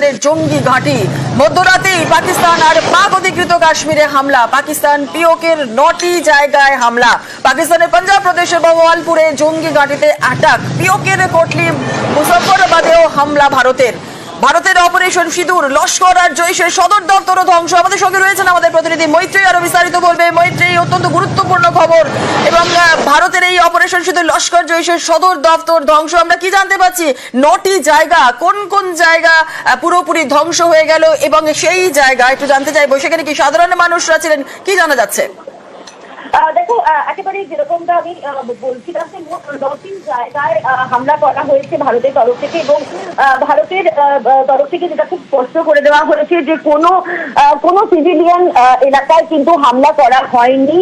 পাকিস্তানের জঙ্গি ঘাঁটি। মধ্যরাতেই পাকিস্তান আর পাক অধিকৃত কাশ্মীরে হামলা। পাকিস্তান পিওকের নটি জায়গায় হামলা। পাকিস্তানের পাঞ্জাব প্রদেশের বহওয়ালপুরে জঙ্গি ঘাঁটিতে আটাক পিওকের কোটলি মুজফরাবাদেও হামলা ভারতের। ভারতের অপারেশন সিঁদুর, লস্কর আর জৈশের সদর দপ্তরও ধ্বংস। আমাদের সঙ্গে রয়েছেন আমাদের প্রতিনিধি মৈত্রী আরও বিস্তারিত বলবে। মৈত্রী অত্যন্ত গুরুত্বপূর্ণ খবর। এবং ভারতের এই অপারেশন সিঁদুর, লস্কর, জৈশের সদর দপ্তর ধ্বংস। আমরা কি জানতে পাচ্ছি নটি জায়গা, কোন কোন জায়গা পুরোপুরি ধ্বংস হয়ে গেল এবং সেই জায়গা, একটু জানতে চাইব। সেখানে কি সাধারণ মানুষরা ছিলেন? কি জানা যাচ্ছে? দেখো একেবারে যেরকমটা আমি বলছিলাম যে জায়গায় হামলা করা হয়েছে ভারতের তরফ থেকে এবং ভারতের তরফ থেকে যেটা খুব স্পষ্ট করে দেওয়া হয়েছে যে কোনো কোনো সিভিলিয়ান এলাকায় কিন্তু হামলা করা হয়নি।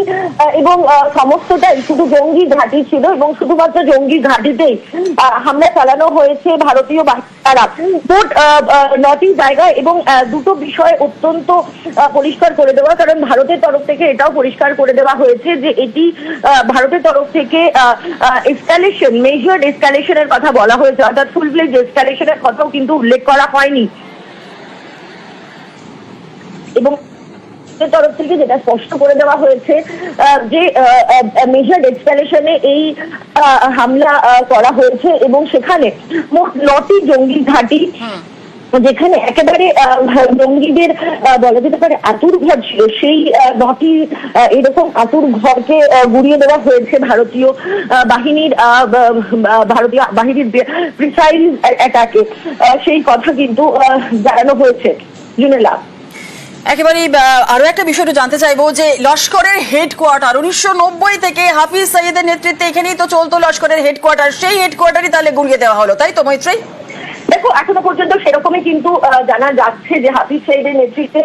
এবং সমস্তটাই শুধু জঙ্গি ঘাঁটি ছিল এবং শুধুমাত্র জঙ্গি ঘাঁটিতেই হামলা চালানো হয়েছে ভারতীয় বাহিনী। দ্বারা মোট নটি জায়গা এবং দুটো বিষয় অত্যন্ত পরিষ্কার করে দেওয়া, কারণ ভারতের তরফ থেকে এটাও পরিষ্কার করে দেওয়া হয়েছে যে এটি ভারতের তরফ থেকে এসকালেশন মেজর এসকালেশনের কথা বলা হয়েছে, অর্থাৎ ফুল ফ্লেজ এসকালেশনের কথাও কিন্তু উল্লেখ করা হয়নি। এবং ভারতের তরফ থেকে যেটা স্পষ্ট করে দেওয়া হয়েছে যে মেজর এক্সপ্যালেশনে এই হামলা করা হয়েছে এবং সেখানে মোট নটি জঙ্গি ঘাঁটি যেখানে একেবারে জঙ্গিদের বলা যেতে পারে আতুর ঘর ছিল সেই নটি এরকম আতুর ঘরকে গুড়িয়ে দেওয়া হয়েছে ভারতীয় বাহিনীর ভারতীয় বাহিনীর প্রিসাইজ অ্যাটাকে সেই কথা কিন্তু আহ, জানানো হয়েছে জুনেলা একেবারেই আহ, আরও একটা বিষয় জানতে চাইব যে লস্করের হেডকোয়ার্টার উনিশশো নব্বই থেকে হাফিজ সঈদের নেতৃত্বে এখানেই তো চলতো লস্করের হেডকোয়ার্টার সেই হেডকোয়ার্টারই তাহলে গুড়িয়ে দেওয়া হলো তাই তো মৈত্রী? দেখো এখনও পর্যন্ত সেরকমই কিন্তু জানা যাচ্ছে যে হাফিজ সাহেবের নেতৃত্বে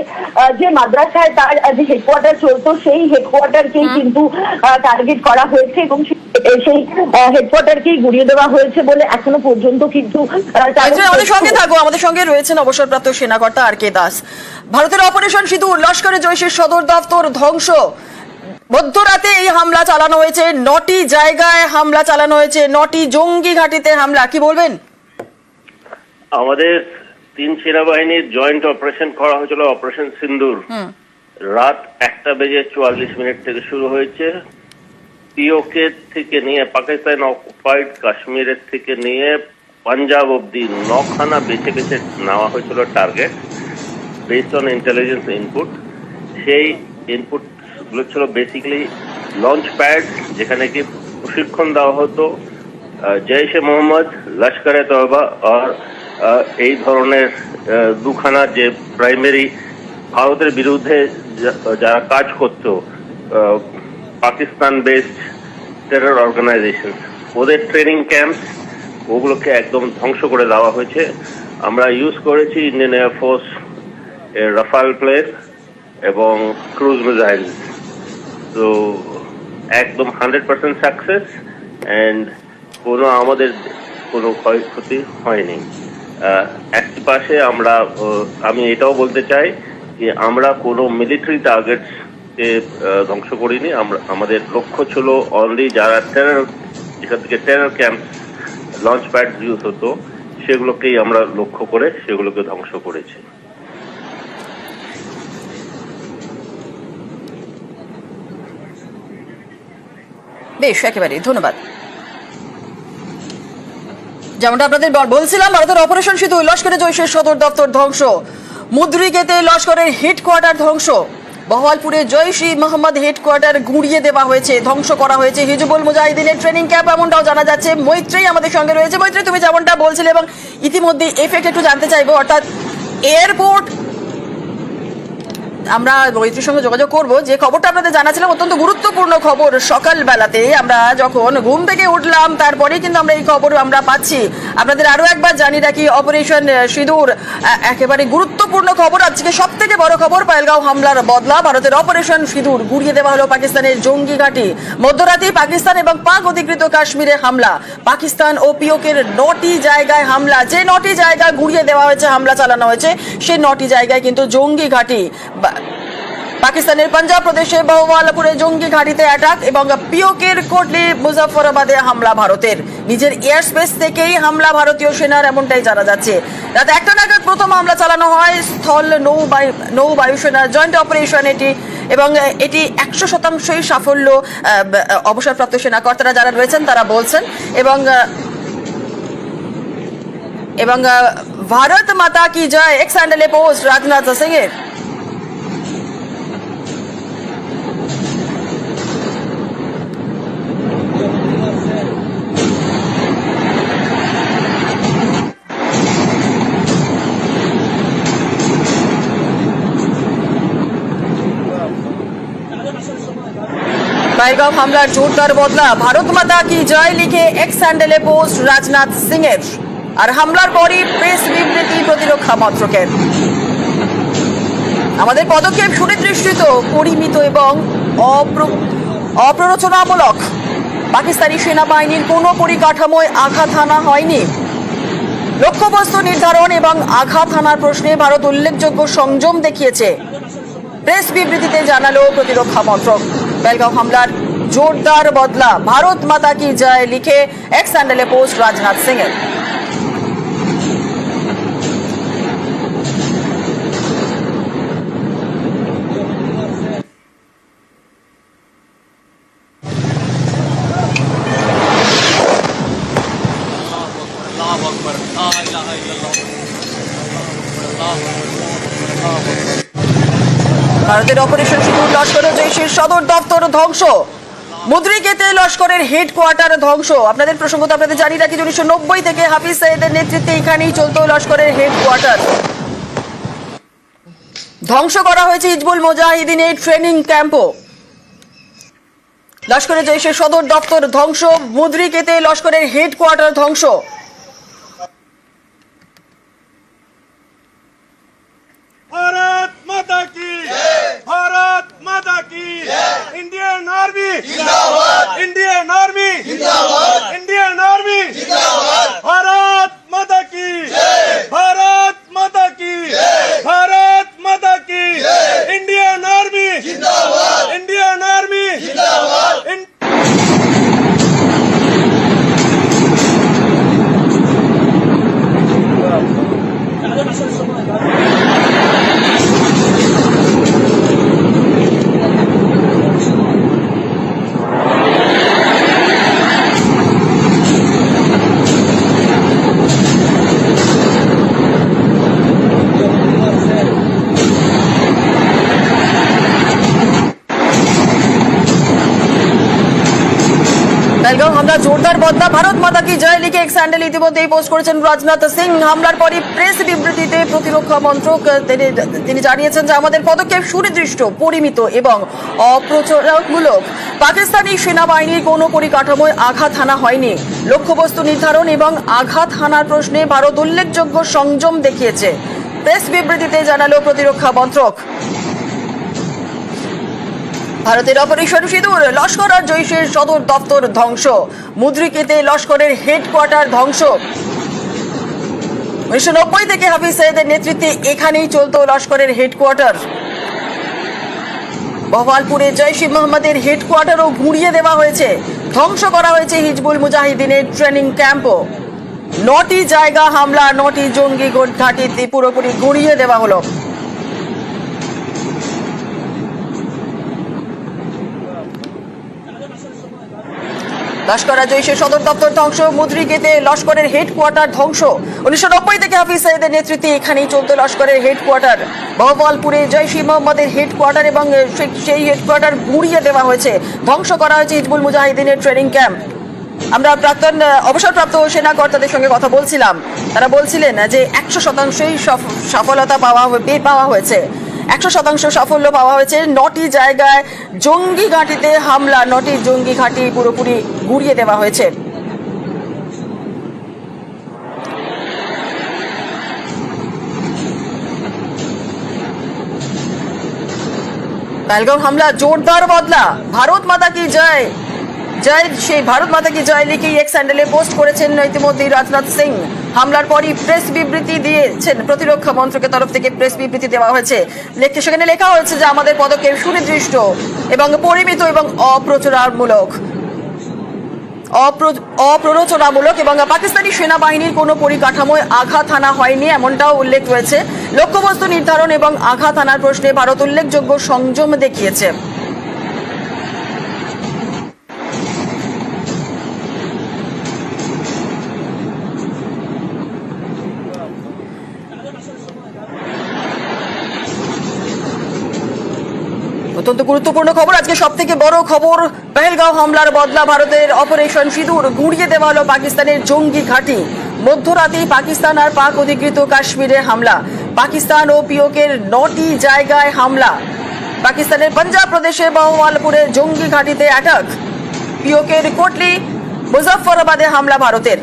যে মাদ্রাসায় তার যে হেডকোয়ার্টার চলতো সেই হেডকোয়ার্টারকেই কিন্তু টার্গেট করা হয়েছে এবং সেই হেডকোয়ার্টারকেই গুড়িয়ে দেওয়া হয়েছে বলে এখনও পর্যন্ত কিন্তু আহ, আমাদের সঙ্গে থাকো আমাদের সঙ্গে রয়েছেন অবসরপ্রাপ্ত সেনাকর্তা আর কে দাস। ভারতের অপারেশন সিঁদুর লস্করে জৈশের সদর দপ্তর ধ্বংস। মধ্যরাতে এই হামলা চালানো হয়েছে নটি জায়গায় হামলা চালানো হয়েছে নটি জঙ্গি ঘাঁটিতে হামলা কি বলবেন? আমাদের তিন সেনাবাহিনীর জয়েন্ট অপারেশন করা হয়েছিল অপারেশন সিন্দুর। রাত একটা বেজে চুয়াল্লিশ মিনিট থেকে শুরু হয়েছে। পিওকে থেকে নিয়ে পাকিস্তান অকুপাইড কাশ্মীরের থেকে নিয়ে পাঞ্জাব অব্দি নখানা বেছে বেছে নেওয়া হয়েছিল target based on intelligence input সেই ইনপুটগুলো ছিল বেসিক্যালি লঞ্চ প্যাড যেখানে কি প্রশিক্ষণ দেওয়া হতো জৈশে মোহাম্মদ লস্করে তয়বা আর এই ধরনের দুখানা যে প্রাইমারি ভারতের বিরুদ্ধে যারা কাজ করতো পাকিস্তান বেসড টেরর অর্গানাইজেশন ওদের ট্রেনিং ক্যাম্প ওগুলোকে একদম ধ্বংস করে দেওয়া হয়েছে। আমরা ইউজ করেছি Indian air force Rafale plane এবং ক্রুজ মিসাইল তো একদম হান্ড্রেড পার্সেন্ট সাকসেস অ্যান্ড কোনো আমাদের কোনো ক্ষয়ক্ষতি হয়নি। একটি পাশে আমরা আমি এটাও বলতে চাই যে আমরা কোনো মিলিটারি টার্গেটস ধ্বংস করিনি। আমরা, আমাদের লক্ষ্য ছিল অনলি যারা টেরর যেখান থেকে terror camp launch pad use হতো, সেগুলোকেই আমরা লক্ষ্য করে সেগুলোকে ধ্বংস করেছি। বেশ একেবারে ধন্যবাদ। যেমনটা আপনাদের বলছিলাম, ভারতের অপারেশন সেতু লস্করের জৈশের সদর দপ্তর ধ্বংস। মুদ্রিকেতে লস্করের হেডকোয়ার্টার ধ্বংস। বহওয়ালপুরে জৈশি মোহাম্মদ হেডকোয়ার্টার গুঁড়িয়ে দেওয়া হয়েছে, ধ্বংস করা হয়েছে। হিজবুল মুজাহিদিনের ট্রেনিং ক্যাম্প এমনটাও জানা যাচ্ছে। মৈত্রী আমাদের সঙ্গে রয়েছে। মৈত্রী তুমি যেমনটা বলছিলে এবং ইতিমধ্যে এফেক্ট একটু জানতে চাইব, অর্থাৎ এয়ারপোর্ট আমরা মৈত্রীর সঙ্গে যোগাযোগ করব। যে খবরটা আপনাদের জানাছিলাম অত্যন্ত গুরুত্বপূর্ণ খবর। সকালবেলাতে আমরা যখন ঘুম থেকে উঠলাম, তারপরেই কিন্তু আমরা এই খবর আমরা পাচ্ছি। আপনাদের আরও একবার জানি রাখি, অপারেশন সিঁদুর একেবারে গুরুত্বপূর্ণ খবর। আজকে সব থেকে বড় খবর পায়েলগাঁও হামলার বদলা। ভারতের অপারেশন সিঁদুর গুড়িয়ে দেওয়া হলো পাকিস্তানের জঙ্গি ঘাঁটি। মধ্যরাতে পাকিস্তান এবং পাক অধিকৃত কাশ্মীরে হামলা। পাকিস্তান ও পিওকের নটি জায়গায় হামলা। যে নটি জায়গায় ঘুরিয়ে দেওয়া হয়েছে, হামলা চালানো হয়েছে সেই নটি জায়গায় কিন্তু জঙ্গি ঘাঁটি। পাকিস্তানের পাঞ্জাব প্রদেশে বহুমালাপুরে জঙ্গি ঘাঁটিতে অ্যাটাক এবং পিওকের কোটলি মুজাফরাবাদে হামলা ভারতের। নিজের এয়ার স্পেস থেকেই হামলা ভারতীয় সেনার এমনটাই জানা যাচ্ছে। রাত একটা নাগাদ প্রথম হামলা চালানো হয় স্থল নৌ নৌ বায়ুসেনার জয়েন্ট অপারেশন এটি এবং এটি একশো শতাংশই সাফল্য অবসরপ্রাপ্ত সেনা কর্তারা যারা রয়েছেন তারা বলছেন এবং এবং ভারত মাতা কি জয় এক্স হ্যান্ডেলে পোস্ট রাজনাথ সিং এর পাইগাঁও হামলার জোরদার বদলা, ভারত মাতা কি জয় লিখে এক্স হ্যান্ডেলে পোস্ট রাজনাথ সিং এর আর হামলার পরই প্রেস বিবৃতি প্রতিরক্ষা মন্ত্রকের। আমাদের পদক্ষেপ সুনির্দিষ্ট, পরিমিত এবং অপ্র- অপ্ররোচনামূলক। পাকিস্তানি সেনাবাহিনীর কোনো পরিকাঠামোয় আঘাত হানা হয়নি। লক্ষ্যবস্তু নির্ধারণ এবং আঘাত হানার প্রশ্নে ভারত উল্লেখযোগ্য সংযম দেখিয়েছে। প্রেস বিবৃতিতে জানালো প্রতিরক্ষা মন্ত্রক। বেলগাঁও হামলার জোরদার বদলা। ভারত মাতা কি জয় লিখে এক স্যান্ডেলে পোস্ট রাজনাথ সিং এর ভারতের অপারেশন সিঁদুর, লস্কর জৈশের সদর দপ্তর ধ্বংস। মুদ্রিকেতে লস্করের হেডকোয়ার্টার ধ্বংস। আপনাদের প্রসঙ্গত আপনাদের জানি রাখি, উনিশশো নব্বই থেকে হাফিজ সৈয়দের নেতৃত্বে এখানেই চলতো লস্করের হেডকোয়ার্টার ধ্বংস করা হয়েছে হিজবুল মুজাহিদিনের ট্রেনিং ক্যাম্পও লস্করের জৈশের সদর দপ্তর ধ্বংস মুদ্রিকেতে লস্করের হেডকোয়ার্টার ধ্বংস। ভারত মাতা কি জয় লিখে এক স্যান্ডেল ইতিমধ্যেই পোস্ট করেছেন রাজনাথ সিং। হামলার পরই প্রেস বিবৃতিতে প্রতিরক্ষা মন্ত্রক তিনি জানিয়েছেন যে আমাদের পদক্ষেপ সুনির্দিষ্ট, পরিমিত এবং অপ্রচারমূলক পাকিস্তানি সেনাবাহিনীর কোনো পরিকাঠামোয় আঘাত হানা হয়নি। লক্ষ্যবস্তু নির্ধারণ এবং আঘাত হানার প্রশ্নে ভারত উল্লেখযোগ্য সংযম দেখিয়েছে। প্রেস বিবৃতিতে জানালো প্রতিরক্ষা মন্ত্রক। ভারতের অপারেশন সিঁদুর লস্কর আর জৈশের সদর দপ্তর ধ্বংস। মুদ্রিকেতে লস্করের হেডকোয়ার্টার ধ্বংস। উনিশশো নব্বই থেকে হাফিজ সৈয়দের নেতৃত্বে এখানেই চলতো লস্করের হেডকোয়ার্টার বহওয়ালপুরে জৈশ-ই মোহাম্মদের হেডকোয়ার্টারও ঘুরিয়ে দেওয়া হয়েছে। ধ্বংস করা হয়েছে হিজবুল মুজাহিদিনের ট্রেনিং ক্যাম্পও নটি জায়গা হামলা, নটি জঙ্গি ঘাঁটি পুরোপুরি ঘুরিয়ে দেওয়া হলো। লস্কর জৈশের সদর দপ্তর ধ্বংস মুদ্রিকেতে লস্করের হেডকোয়ার্টার ধ্বংস। উনিশশো নব্বই থেকে হাফিজ সৈয়দের নেতৃত্বে এখানেই চলত লস্করের হেডকোয়ার্টার। বহুবলপুরে জৈশ মোহাম্মদের হেডকোয়ার্টার এবং সেই হেডকোয়ার্টার গুঁড়িয়ে দেওয়া হয়েছে। ধ্বংস করা হয়েছে হিজবুল মুজাহিদিনের ট্রেনিং ক্যাম্প। আমরা প্রাক্তন অবসরপ্রাপ্ত সেনা কর্তাদের সঙ্গে কথা বলছিলাম। তারা বলছিলেন যে একশো শতাংশই সফ- সফলতা পাওয়া পাওয়া হয়েছে। একশো শতাংশ সাফল্য পাওয়া হয়েছে। নটি জায়গায় জঙ্গি ঘাঁটিতে হামলা, নটি জঙ্গি ঘাঁটি পুরোপুরি গুড়িয়ে দেওয়া হয়েছে। পেহেলগাঁও হামলা, জোরদার বদলা। ভারত মাতা কি জয়? জয়, সেই ভারত মাতা কি জয় লিখে এক্স হ্যান্ডেলে পোস্ট করেছেন ইতিমধ্যেই রাজনাথ সিং। হামলার পরই প্রেস বিবৃতি দিয়েছেন প্রতিরক্ষা মন্ত্রকের তরফ থেকে প্রেস বিবৃতি দেওয়া হয়েছে। লেখ- সেখানে লেখা হয়েছে যে আমাদের পদক্ষেপ সুনির্দিষ্ট এবং পরিমিত এবং অপ্রচারমূলক। অপ্র- অপ্ররোচনামূলক এবং পাকিস্তানি সেনাবাহিনীর কোনো পরিকাঠামোয় আঘাত হানা হয়নি এমনটাও উল্লেখ রয়েছে। লক্ষ্যবস্তু নির্ধারণ এবং আঘাত হানার প্রশ্নে ভারত উল্লেখযোগ্য সংযম দেখিয়েছে। অত্যন্ত গুরুত্বপূর্ণ খবর। আজকে সব থেকে বড় খবর, পেহেলগাঁও হামলার বদলা ভারতের অপারেশন সিঁদুর, গুঁড়িয়ে দেওয়া হলো পাকিস্তানের জঙ্গি ঘাঁটি। মধ্যরাতেই পাকিস্তান আর পাক অধিকৃত কাশ্মীরে হামলা। পাকিস্তান ও পিওকের নটি জায়গায় হামলা। পাকিস্তানের পাঞ্জাব প্রদেশের বাহওয়ালপুরে জঙ্গি ঘাঁটিতে অ্যাটাক পিওকের কোটলি, মুজফফরাবাদে হামলা ভারতের।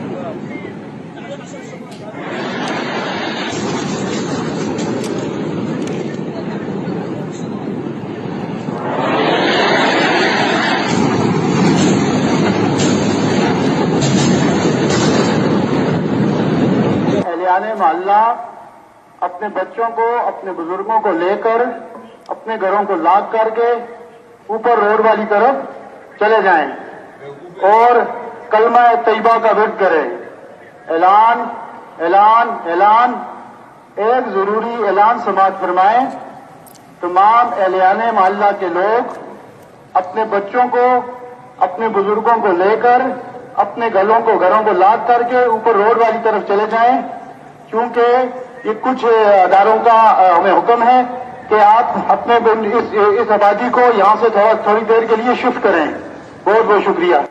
अपने बच्चों को, अपने बुज़ुर्गों को लेकर, अपने घरों को लाग करके ऊपर रोड वाली तरफ़ चले जाएँ और कलमा तैयबा का विद करें। ऐलान ऐलान ऐलान, एक ज़रूरी ऐलान समाज फरमाएँ। तमाम एहलियान मोहल्ला के लोग अपने बच्चों को, अपने बुज़ुर्गों को लेकर, अपने गलों को, घरों को लाद करके ऊपर रोड वाली तरफ़ चले जाएँ, क्योंकि ये कुछ अदारों का हमें हुक्म है कि आप अपने इस, इस आबादी को यहाँ से थोड़ा थोड़ी देर के लिए शिफ्ट करें। बहुत बहुत शुक्रिया।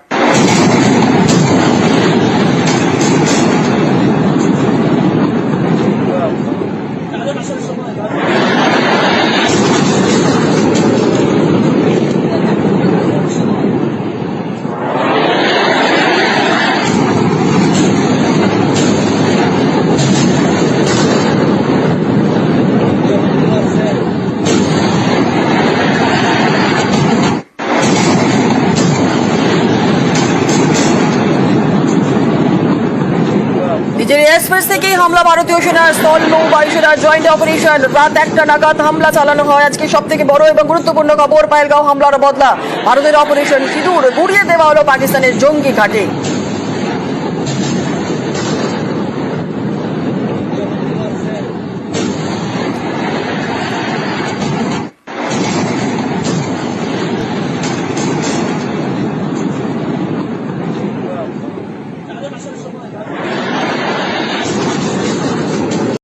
এয়ারস্পেস থেকেই হামলা ভারতীয় সেনার স্থল নৌ বায়ুসেনার জয়েন্ট অপারেশন রাত একটা নাগাদ হামলা চালানো হয় আজকে সব থেকে বড় এবং গুরুত্বপূর্ণ খবর, পায়েলগাঁও হামলার বদলা। ভারতের অপারেশন সিঁদুর, গুড়িয়ে দেওয়া হলো পাকিস্তানের জঙ্গি ঘাটে।